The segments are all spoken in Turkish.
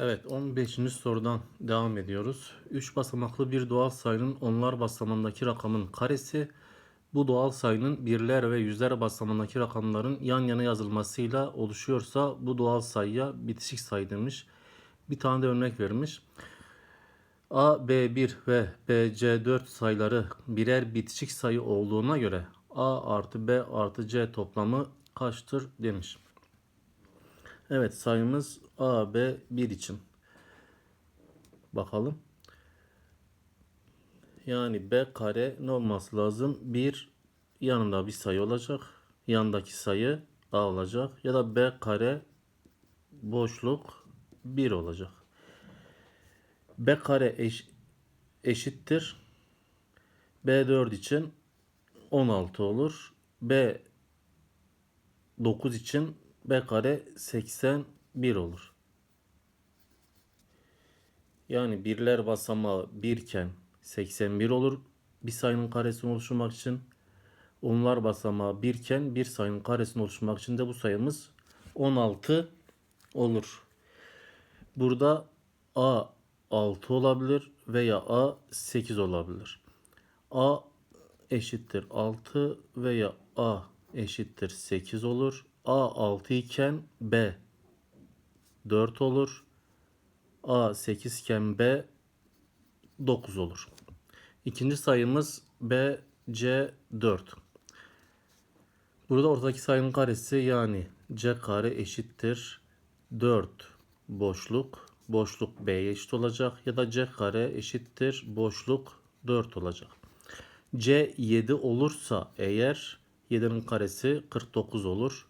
Evet 15. sorudan devam ediyoruz. 3 basamaklı bir doğal sayının onlar basamağındaki rakamın karesi bu doğal sayının birler ve yüzler basamağındaki rakamların yan yana yazılmasıyla oluşuyorsa bu doğal sayıya bitişik sayı demiş. Bir tane de örnek vermiş. A, B1 ve BC4 sayıları birer bitişik sayı olduğuna göre A artı B artı C toplamı kaçtır demiş. Evet sayımız A, B 1 için. Bakalım. Yani B kare ne olması lazım? 1 yanında bir sayı olacak. Yandaki sayı A olacak. Ya da B kare boşluk 1 olacak. B kare eş, eşittir. B4 için 16 olur. B 9 için B kare 81 olur. Yani birler basamağı 1 iken 81 olur bir sayının karesini oluşturmak için. Onlar basamağı 1 iken bir sayının karesini oluşturmak için de bu sayımız 16 olur. Burada A 6 olabilir veya A 8 olabilir. A eşittir 6 veya A eşittir 8 olur. A 6 iken B 4 olur. A 8 iken B 9 olur. İkinci sayımız B C 4. Burada ortadaki sayının karesi yani C kare eşittir 4 boşluk. Boşluk B'ye eşit olacak ya da C kare eşittir boşluk 4 olacak. C 7 olursa eğer 7'nin karesi 49 olur.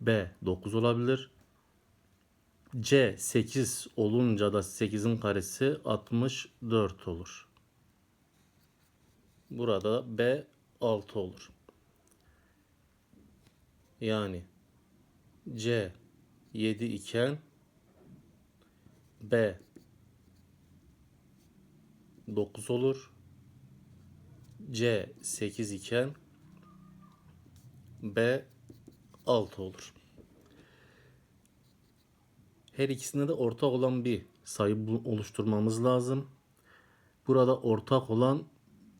B 9 olabilir. C 8 olunca da 8'in karesi 64 olur. Burada B 6 olur. Yani C 7 iken B 9 olur. C 8 iken B 6 olur. Her ikisinde de ortak olan bir sayı oluşturmamız lazım. Burada ortak olan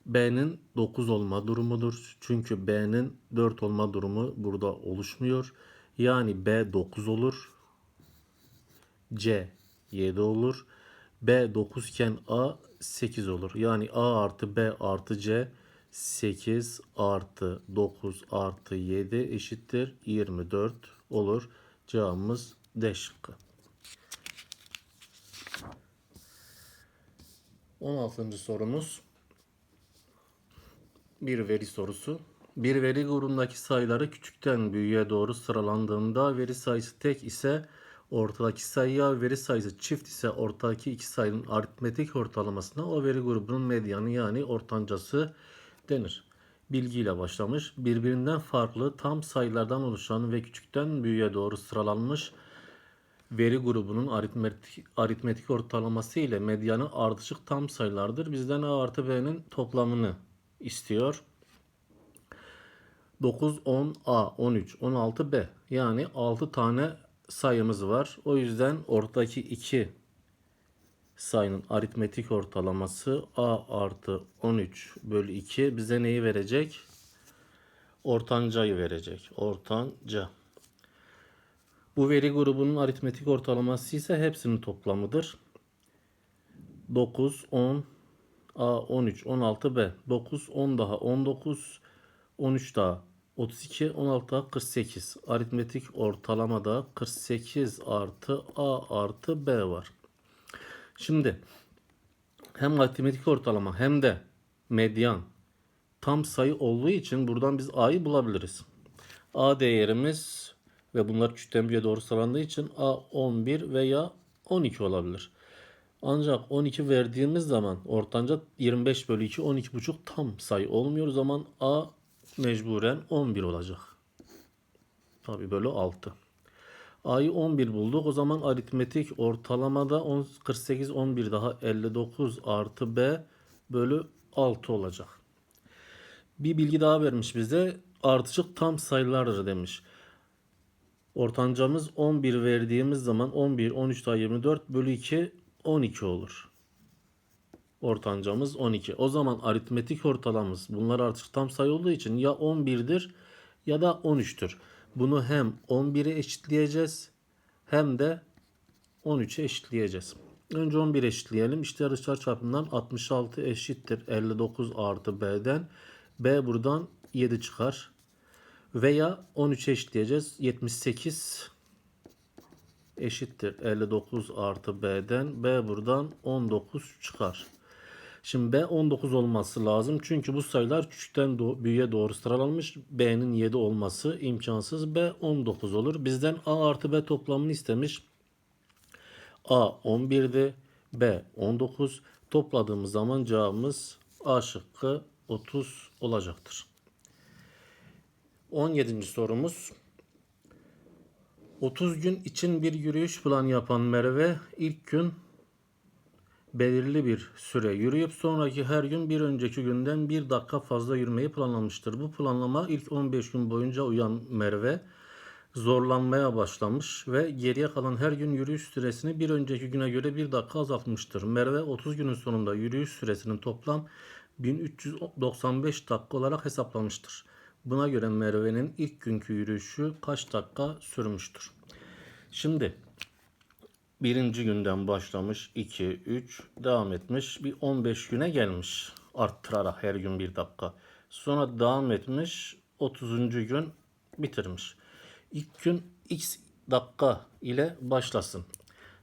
B'nin 9 olma durumudur. Çünkü B'nin 4 olma durumu burada oluşmuyor. Yani B 9 olur. C 7 olur. B 9 iken A 8 olur. Yani A artı B artı C 8 artı 9 artı 7 eşittir 24 olur. Cevabımız D şıkkı. 16. sorumuz bir veri sorusu. Bir veri grubundaki sayıları küçükten büyüğe doğru sıralandığında veri sayısı tek ise ortadaki sayıya veri sayısı çift ise ortadaki iki sayının aritmetik ortalamasına o veri grubunun medyanı yani ortancası denir. Bilgiyle başlamış. Birbirinden farklı tam sayılardan oluşan ve küçükten büyüğe doğru sıralanmış veri grubunun aritmetik, aritmetik ortalaması ile medyanı ardışık tam sayılardır. Bizden A artı B'nin toplamını istiyor. 9, 10, A, 13, 16, B. Yani 6 tane sayımız var. O yüzden ortadaki iki sayının aritmetik ortalaması A artı 13 bölü 2 bize neyi verecek? Ortancayı verecek. Ortanca. Bu veri grubunun aritmetik ortalaması ise hepsinin toplamıdır. 9, 10, A 13, 16 B. 9, 10 daha 19, 13 daha 32, 16 daha 48. Aritmetik ortalamada 48 artı A artı B var. Şimdi hem aritmetik ortalama hem de medyan tam sayı olduğu için buradan biz A'yı bulabiliriz. A değerimiz ve bunlar küçükten büyüğe doğru sıralandığı için A 11 veya 12 olabilir. Ancak 12 verdiğimiz zaman ortanca 25 bölü 2 12,5 tam sayı olmuyor. O zaman A mecburen 11 olacak. Tabi bölü 6. A'yı 11 bulduk. O zaman aritmetik ortalamada 10, 48 11 daha 59 artı B bölü 6 olacak. Bir bilgi daha vermiş bize. Artışık tam sayılardır demiş. Ortancamız 11 verdiğimiz zaman 11, 13 daha 24 bölü 2 12 olur. Ortancamız 12. O zaman aritmetik ortalamamız bunlar artık tam sayı olduğu için ya 11'dir ya da 13'tür. Bunu hem 11'e eşitleyeceğiz hem de 13'e eşitleyeceğiz. Önce 11 eşitleyelim. İşte dışarı çarpımından 66 eşittir 59 artı b'den. b buradan 7 çıkar. Veya 13 eşitleyeceğiz. 78 eşittir 59 artı b'den. b buradan 19 çıkar. Şimdi b 19 olması lazım. Çünkü bu sayılar küçükten do- büyüğe doğru sıralanmış. b'nin 7 olması imkansız. b 19 olur. Bizden a artı b toplamını istemiş. A 11'di. B 19. Topladığımız zaman cevabımız A şıkkı 30 olacaktır. 17. sorumuz. 30 gün için bir yürüyüş planı yapan Merve ilk gün belirli bir süre yürüyüp sonraki her gün bir önceki günden bir dakika fazla yürümeyi planlamıştır. Bu planlama ilk 15 gün boyunca uyan Merve zorlanmaya başlamış ve geriye kalan her gün yürüyüş süresini bir önceki güne göre bir dakika azaltmıştır. Merve 30 günün sonunda yürüyüş süresinin toplam 1395 dakika olarak hesaplamıştır. Buna göre Merve'nin ilk günkü yürüyüşü kaç dakika sürmüştür? Şimdi birinci günden başlamış 2, 3 devam etmiş bir 15 güne gelmiş arttırarak her gün bir dakika. Sonra devam etmiş 30. gün bitirmiş. İlk gün x dakika ile başlasın.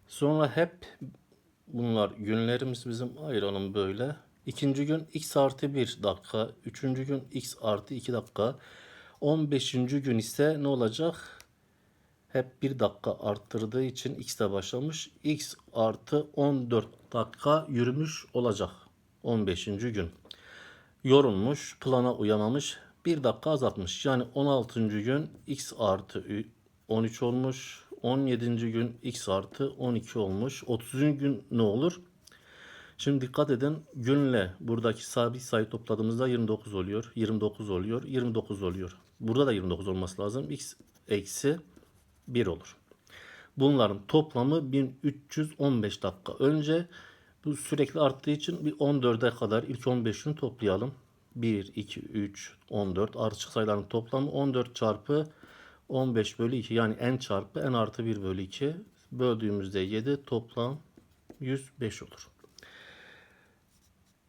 Sonra hep bunlar günlerimiz bizim ayıralım böyle. İkinci gün x artı 1 dakika. Üçüncü gün x artı 2 dakika. 15. gün ise ne olacak? Hep bir dakika arttırdığı için x de başlamış. x artı 14 dakika yürümüş olacak. 15. gün. Yorulmuş, plana uyamamış. Bir dakika azaltmış. Yani 16. gün x artı 13 olmuş. 17. gün x artı 12 olmuş. 30. gün ne olur? Şimdi dikkat edin günle buradaki sabit sayı topladığımızda 29 oluyor. 29 oluyor. 29 oluyor. Burada da 29 olması lazım. x eksi 1 olur. Bunların toplamı 1315 dakika. Önce bu sürekli arttığı için bir 14'e kadar ilk 15 gün toplayalım. 1, 2, 3, 14 artık sayıların toplamı 14 çarpı 15 bölü 2 yani n çarpı n artı 1 bölü 2 böldüğümüzde 7 toplam 105 olur.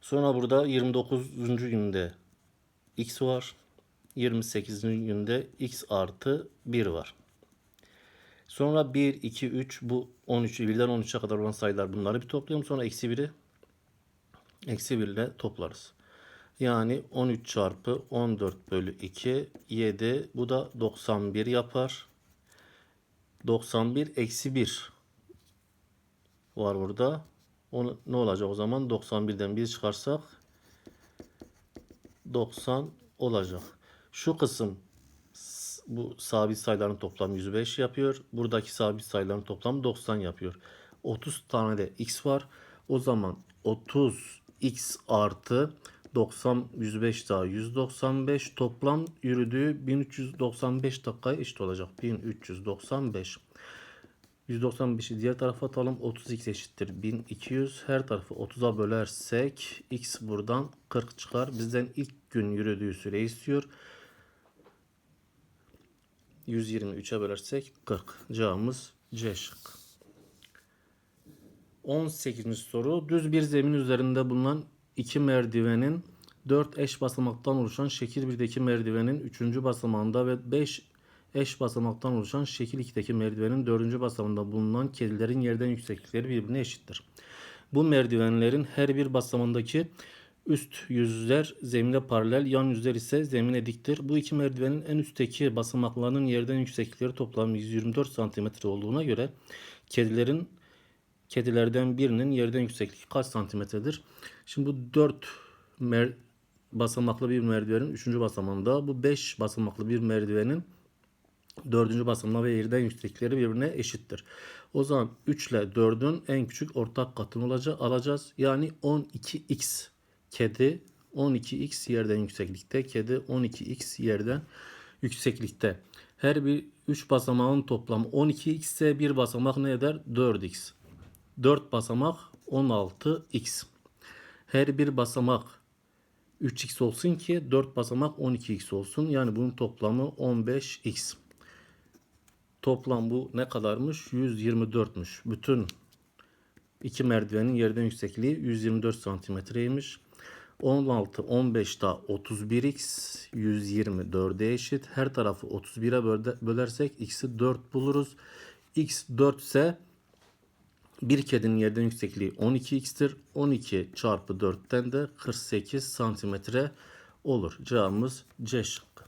Sonra burada 29. günde x var. 28. günde x artı 1 var. Sonra 1, 2, 3 bu 13, 1'den 13'e kadar olan sayılar bunları bir toplayalım. Sonra eksi 1'i eksi 1 ile toplarız. Yani 13 çarpı 14 bölü 2 7 bu da 91 yapar. 91 eksi 1 var burada. Onu, ne olacak o zaman? 91'den 1 çıkarsak 90 olacak. Şu kısım bu sabit sayıların toplamı 105 yapıyor. Buradaki sabit sayıların toplamı 90 yapıyor. 30 tane de x var. O zaman 30x artı 90 105 daha 195 toplam yürüdüğü 1395 dakikaya eşit olacak. 1395. 195'i diğer tarafa atalım. 30x eşittir 1200. Her tarafı 30'a bölersek x buradan 40 çıkar. Bizden ilk gün yürüdüğü süre istiyor. 123'e bölersek 40. Cevabımız C şık. 18. soru. Düz bir zemin üzerinde bulunan iki merdivenin 4 eş basamaktan oluşan şekil 1'deki merdivenin 3. basamağında ve 5 eş basamaktan oluşan şekil 2'deki merdivenin 4. basamağında bulunan kedilerin yerden yükseklikleri birbirine eşittir. Bu merdivenlerin her bir basamağındaki üst yüzler zemine paralel, yan yüzler ise zemine diktir. Bu iki merdivenin en üstteki basamaklarının yerden yükseklikleri toplam 124 cm olduğuna göre kedilerin kedilerden birinin yerden yüksekliği kaç santimetredir? Şimdi bu 4 mer basamaklı bir merdivenin 3. basamağında bu 5 basamaklı bir merdivenin 4. basamağı ve yerden yükseklikleri birbirine eşittir. O zaman 3 ile 4'ün en küçük ortak katını alacağız. Yani 12x kedi 12x yerden yükseklikte, kedi 12x yerden yükseklikte. Her bir 3 basamağın toplamı 12x ise bir basamak ne eder? 4x. 4 basamak 16x. Her bir basamak 3x olsun ki 4 basamak 12x olsun. Yani bunun toplamı 15x. Toplam bu ne kadarmış? 124'müş. Bütün iki merdivenin yerden yüksekliği 124 santimetreymiş. 16, 15 daha 31x 124'e eşit. Her tarafı 31'e bölde- bölersek x'i 4 buluruz. x 4 ise bir kedinin yerden yüksekliği 12x'tir. 12 çarpı 4'ten de 48 santimetre olur. Cevabımız C şıkkı.